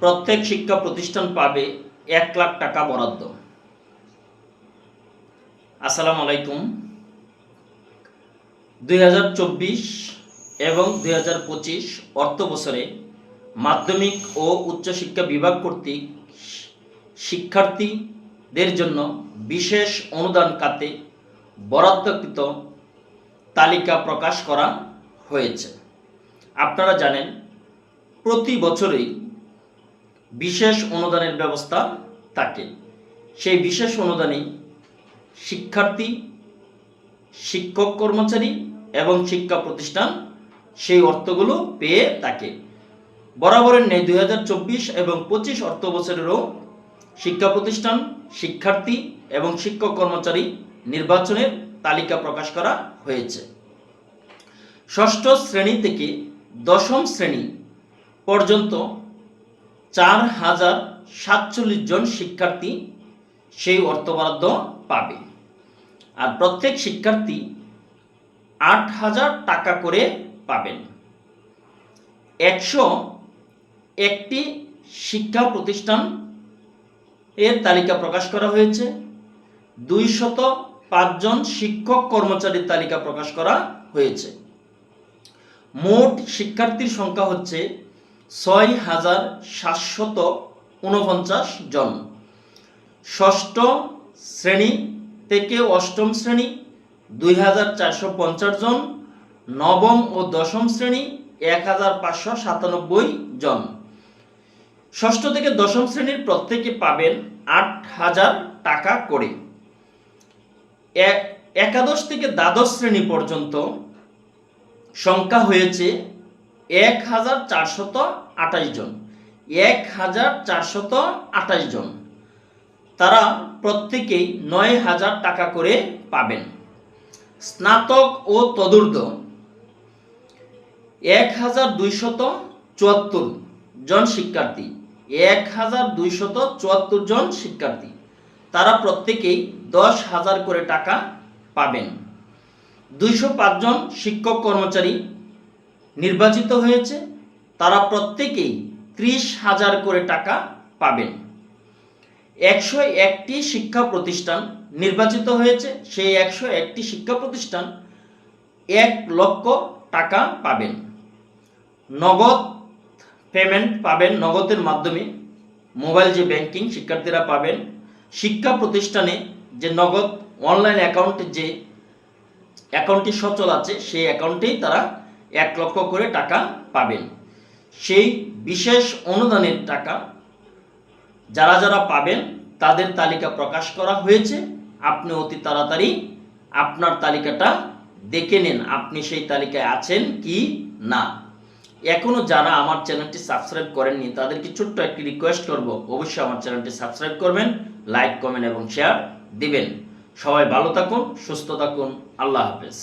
প্রত্যেক শিক্ষা প্রতিষ্ঠান পাবে এক লাখ টাকা বরাদ্দ। আসসালামু আলাইকুম। দুই হাজার চব্বিশ এবং দুই হাজার পঁচিশ অর্থ বছরে মাধ্যমিক ও উচ্চশিক্ষা বিভাগ কর্তৃক শিক্ষার্থীদের জন্য বিশেষ অনুদান খাতে বরাদ্দকৃত তালিকা প্রকাশ করা হয়েছে। আপনারা জানেন, প্রতি বছরই বিশেষ অনুদানের ব্যবস্থা থাকে। সেই বিশেষ অনুদানে শিক্ষার্থী, শিক্ষক কর্মচারী এবং শিক্ষা প্রতিষ্ঠান সেই অর্থগুলো পেয়ে থাকে। বরাবরের নেই দুই এবং পঁচিশ অর্থ বছরেরও শিক্ষা প্রতিষ্ঠান, শিক্ষার্থী এবং শিক্ষক কর্মচারী নির্বাচনের তালিকা প্রকাশ করা হয়েছে। ষষ্ঠ শ্রেণি থেকে দশম শ্রেণি পর্যন্ত চার হাজার সাতচল্লিশ জন শিক্ষার্থী সেই অর্থ বরাদ্দ পাবে। আর প্রত্যেক শিক্ষার্থী আট হাজার টাকা করে পাবেন। একশো একটি শিক্ষা প্রতিষ্ঠান এর তালিকা প্রকাশ করা হয়েছে। দুইশত পাঁচজন শিক্ষক কর্মচারীর তালিকা প্রকাশ করা হয়েছে। মোট শিক্ষার্থীর সংখ্যা হচ্ছে ছয় হাজার সাতশত উনপঞ্চাশ জন। ষষ্ঠ শ্রেণি থেকে অষ্টম শ্রেণি, দুই হাজার চারশো পঞ্চাশ জন। নবম ও দশম শ্রেণি, এক হাজার পাঁচশো সাতানব্বই জন। ষষ্ঠ থেকে দশম শ্রেণির প্রত্যেকে পাবেন আট হাজার টাকা করে। একাদশ থেকে দ্বাদশ শ্রেণি পর্যন্ত সংখ্যা হয়েছে এক হাজার চারশত আঠাশ জন। এক হাজার চারশত আঠাশ জন। তারা প্রত্যেকেই নয় হাজার টাকা করে পাবেন। স্নাতক ও তদুর্ধ এক হাজার দুইশত চুয়াত্তর জন শিক্ষার্থী। এক হাজার দুইশত চুয়াত্তর জন শিক্ষার্থী। তারা প্রত্যেকেই দশ হাজার করে টাকা পাবেন। দুইশো পাঁচজন শিক্ষক কর্মচারী নির্বাচিত হয়েছে, তারা প্রত্যেকেই ত্রিশ হাজার করে টাকা পাবেন। একশো একটি শিক্ষা প্রতিষ্ঠান নির্বাচিত হয়েছে, সেই একশো একটি শিক্ষা প্রতিষ্ঠান এক লক্ষ টাকা পাবেন। নগদ পেমেন্ট পাবেন, নগদের মাধ্যমে মোবাইল যে ব্যাংকিং শিক্ষার্থীরা পাবেন। শিক্ষা প্রতিষ্ঠানে যে নগদ অনলাইন অ্যাকাউন্টে যে অ্যাকাউন্টটি সচল আছে, সেই অ্যাকাউন্টেই তারা এক লক্ষ করে টাকা পাবেন। সেই বিশেষ অনুদানের টাকা যারা যারা পাবেন, তাদের তালিকা প্রকাশ করা হয়েছে। আপনি অতি তাড়াতাড়ি আপনার তালিকাটা দেখে নিন, আপনি সেই তালিকায় আছেন কি না। এখনও যারা আমার চ্যানেলটি সাবস্ক্রাইব করেননি, তাদেরকে ছোট্ট একটি রিকোয়েস্ট করব। অবশ্যই আমার চ্যানেলটি সাবস্ক্রাইব করবেন লাইক কমেন্ট এবং শেয়ার দিবেন। সবাই ভালো থাকুন, সুস্থ থাকুন, আল্লাহ হাফেজ।